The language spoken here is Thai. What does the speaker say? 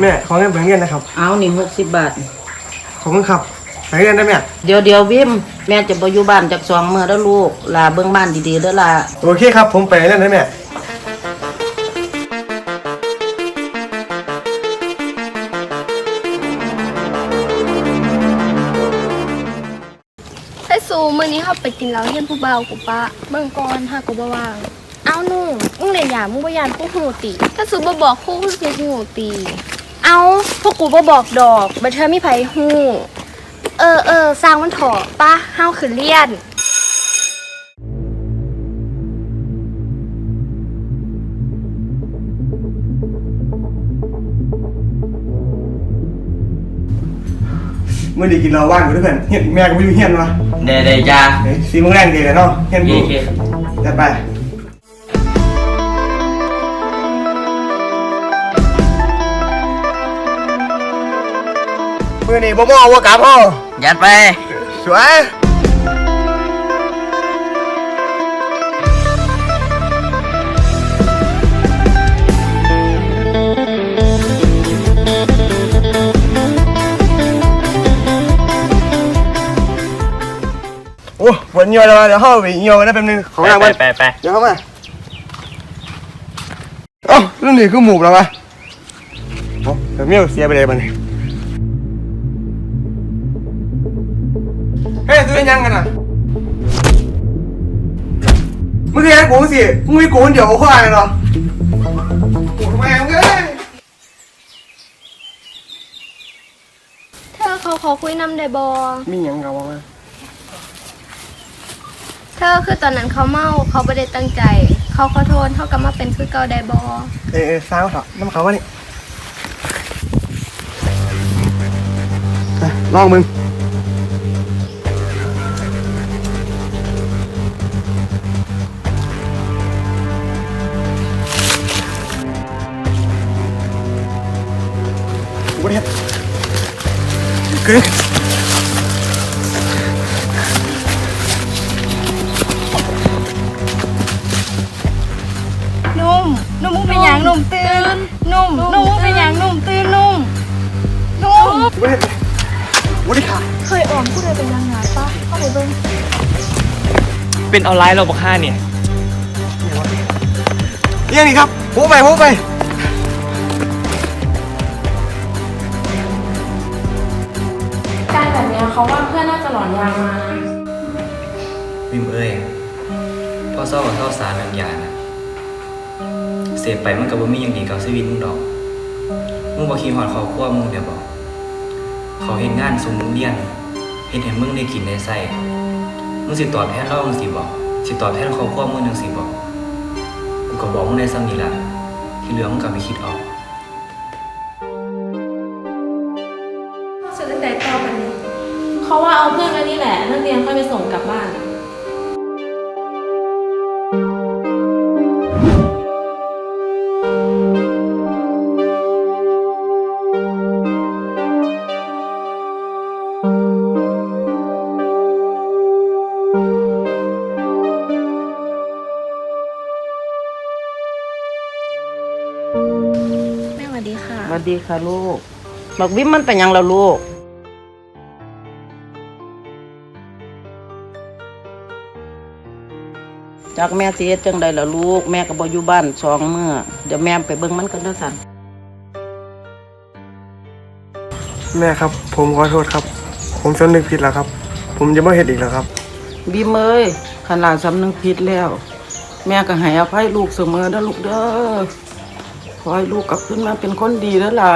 แม่ขอเงินไปโรงเรียนนะครับ เอานี่หกสิบบาท ขอบคุณครับไปโรงเรียนได้แม่เดี๋ยวเดี๋ยววิมแม่จะไปอยู่บ้านจากสองมื้อแล้วลูก ลาเบิ่งบ้านดีๆเด้อล่ะโอเคครับ ผมไปโรงเรียนได้แม่ถ้าสูมื้อนี้เขาไปกินเหล้าเฮียนผู้เบากูปะเบิ่งก่อนหากูบ่ว่างเอาหนุ่มมึงเลยอย่ามึงบ่ยานผู้หูติถ้าสูบ่บอกครู่คือสิหูตี เอาพวกกูบ่บอกดอกบัดเธอมีไผหูเออเออสร้างมันเถอะปะเฮาขึ้นเรียนมื่อดีกินเราว่างอยู่ด้วยเพื่อนเฮียแม่ก็ไม่อยู่เฮียนวะเด้ได้จ้าเฮ้ยสีโมงแรงดีเลยเนาะเฮียนโอบูเคจัดไป มื่อนี้บ่มอว่ากลับพ่อยัดไป สวยโอ้ปวดเหี่ยวแล้ววะเดี๋ยวเข้าไปเหี่ยวกันได้แป๊บนึงของนางไปมันไปไปเดี๋ยวเข้ามาเอ้าเรื่องนี้คือหมูบแล้ววะโอ้เดี๋ยวเมียวเสียไปเลยมัน เฮ้ยตัวยังกันอะมึงเคยให้กูสิมึงมีกูคนเดียวข้ออะไรเหรอโอ้ทำไมมึงเอ้ยเธอเขาขอคุยนำได้บ่มีหยังกับว่าเธอคือตอนนั้นเขาเมาเขาบ่ได้ตั้งใจ เขาขอโทษเขากลับมาเป็นคือเก่าได้บ่เออเออสาวเถอะน้ำเขาวะนี่อะลองมึง กูไม่ได้เกินนุ่มนุ่มมึงเป็นหยังนุ่มตื่นนุ่มนุ่มมึงเป็นหยังนุ่มตื่นนุ่มนุ่มกูไม่ได้กูไม่ได้ขาดเคยอ่อมผู้ใดเป็นนางงามปะเข้าไปเบิ่งเป็นออนไลน์เราบอกห้าเนี่ยเรื่องนี้ครับโม้ไปโม้ไป ยามาวิมเอ้ยพ่อเศร้ากับเศร้าสารนังยานะเสพไปมันกับบ่มีอย่างดีกับชีวิตมึงดอกมึงบ่คิดฮอดครอบครัวมึงเดี๋ยวบอกเขาเฮ็ดงานส่งมึงเรียนเฮ็ดให้มึงได้กินได้ใช้มึงสิตอบแทนเราจังสิบอกสิตอบแทนครอบครัวมึงจังสิบอกกูก็บอกมึงได้ซ้ำนี่ละที่เหลือมึงก็ไปคิดเอา เขาว่าเอาเพื่อนมานี่แหละนักเรียนค่อยไปส่งกลับบ้าน แม่สวัสดีค่ะ สวัสดีค่ะลูก บักวิมมันเป็นหยังแล้วลูก จากแม่สิเฮ็ดจังใดล่ะลูกแม่ก็บ่อยู่บ้านสองมื้อเดี๋ยวแม่ไปเบิ่งมันกันเด้อสั่นแม่ครับ ผมขอโทษครับ ผมสำนึกผิดแล้วครับ ผมจะไม่เห็นอีกแล้วครับ บีมเอ้ยขนาดสำนึกผิดแล้ว แม่ก็ให้อภัยลูกเสมอเด้อลูกเด้อขอให้ลูกกลับขึ้นมาเป็นคนดีเด้อล่ะ